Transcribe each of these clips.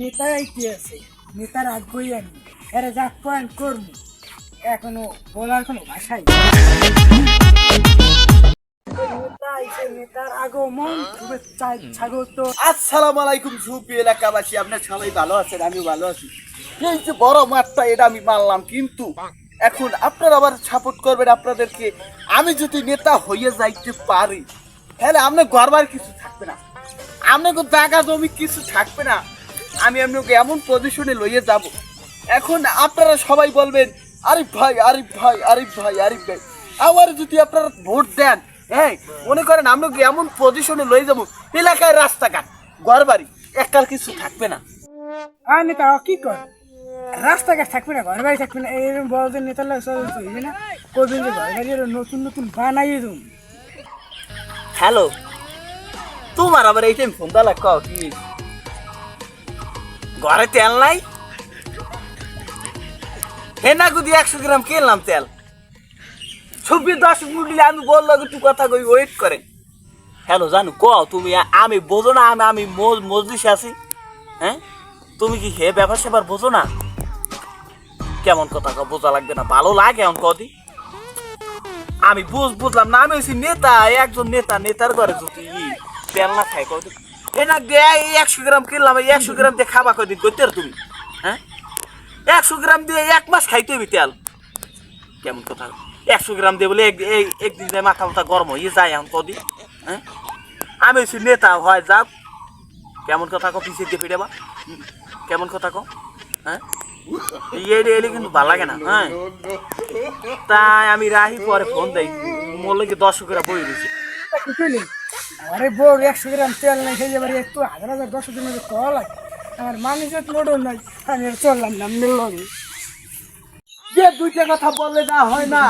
নেতারাই কি আছে, নেতার আগ্রহী আমি। এরা যা পয়েন্ট করব এখনও বলার কোনো ভাষাই। নেতা আলাইকুম এলাকাবাসী, আপনার সবাই ভালো আমি ভালো আছি। এই যে বড় এটা আমি মানলাম, কিন্তু এখন আপনারা আবার সাপোর্ট করবেন আপনাদেরকে। আমি যদি নেতা হয়ে যাইতে পারি, তাহলে আপনার গড়বার কিছু থাকবে না। আপনার জায়গা জমি কিছু থাকবে না। আমি আপনাকে এমন পজিশনে লইয়ে যাব। এখন আপনারা সবাই বলবেন আরিফ ভাই আরিফ ভাই আরিফ ভাই আরিফ ভাই। আবার যদি আপনারা ভোট দেন হ্যাঁ মনে করেন আপনাকে এমন পজিশনে লয়ে যাব এলাকায় রাস্তাঘাট ঘর বাড়ি কিছু থাকবে না। আর নেতা কি কর? রাস্তাঘাট থাকবে না ঘর বাড়ি থাকবে না এরকম বড়দের নেতার লাগে চলবে না। যে ঘর বাড়ি নতুন নতুন বানাইয়ে দেবো। হ্যালো তোমার আবার এই টাইম ফোন দালা কও কি? ঘরে তেল নাই? হে না গুদি, একশো গ্রাম কিনলাম তেল? ছবি দশ মিনিট আমি বলল, একটু কথা কই ওয়েট করেন হ্যালো, জানো, কও, তুমি আমি বোঝো না আমি আমি মজ- মজলিসে আছি। হ্যাঁ? তুমি কি হে ব্যাপার স্যাপার বোঝো না? কেমন কথা বোঝা লাগবে না, ভালো লাগে এমন কদি আমি বুঝ বুঝলাম না, আমি হচ্ছি নেতা, একজন নেতা, নেতার ঘরে যদি তেল না খাই কত এ না দে এই একশো গ্রাম কিনলাম এই একশো গ্রাম দিয়ে খাবা কদিন করতে তুমি? হ্যাঁ? একশো গ্রাম দিয়ে এক মাস খাইতে হবি তেল। কেমন কথা? একশো গ্রাম দিয়ে বলে এই একদিন যায় মাথা মাথা গরম হয়ে যায় এখন কদি হ্যাঁ? আমি হচ্ছি নেতা হয় যাক। কেমন কথা কো পিছিয়ে দিয়ে ফিরে বা হুম, কেমন কথা কো হ্যাঁ? এলে এলে কিন্তু ভালো লাগে না হ্যাঁ? তাই আমি রাহি পরে ফোন দেই। মোর লাগে দর্শকেরা বই করলি আরে বউ, একশো গ্রাম তেল নাই খেয়ে যাবার একটু হাজার হাজার দশ দিন মধ্যে কল লাগে আমার মানুষের মোটর নাই, আমি চললাম না মিলল যে দুইটা কথা বললে না হয় না।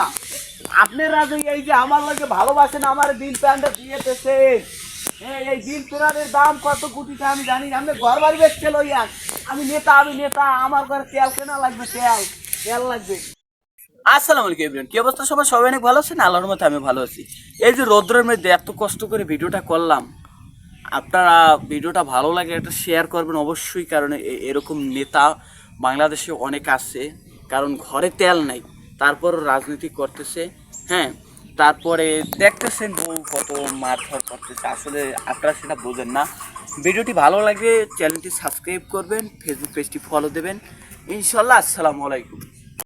আপনারা যে এই যে আমার লাগে ভালোবাসেন, আমার দিল প্যান্টটা দিয়েতেছে এই দিল পেরারের দাম কত কোটিটা আমি জানি আমি ঘর বাড়ি বেচতে লইয়া, আমি নেতা আমি নেতা, আমার ঘরে তেল কেনা লাগবে, তেল তেল লাগবে। আসসালামু আলাইকুম এভরিওয়ান কি অবস্থা সবাই সবাই অনেক ভালো আছেন? আল্লাহর মতো আমি ভালো আছি। এই যে রৌদ্রের মধ্যে এত কষ্ট করে ভিডিওটা করলাম, আপনারা ভিডিওটা ভালো লাগে একটা শেয়ার করবেন অবশ্যই, কারণ এরকম নেতা বাংলাদেশে অনেক আছে, কারণ ঘরে তেল নাই তারপর রাজনীতি করতেছে হ্যাঁ? তারপরে দেখতেছেন বউ কত মারধর করতেছে, আসলে আপনারা সেটা বোঝেন না। ভিডিওটি ভালো লাগে চ্যানেলটি সাবস্ক্রাইব করবেন ফেসবুক পেজটি ফলো দেবেন। ইনশাল্লাহ, আসসালামু আলাইকুম।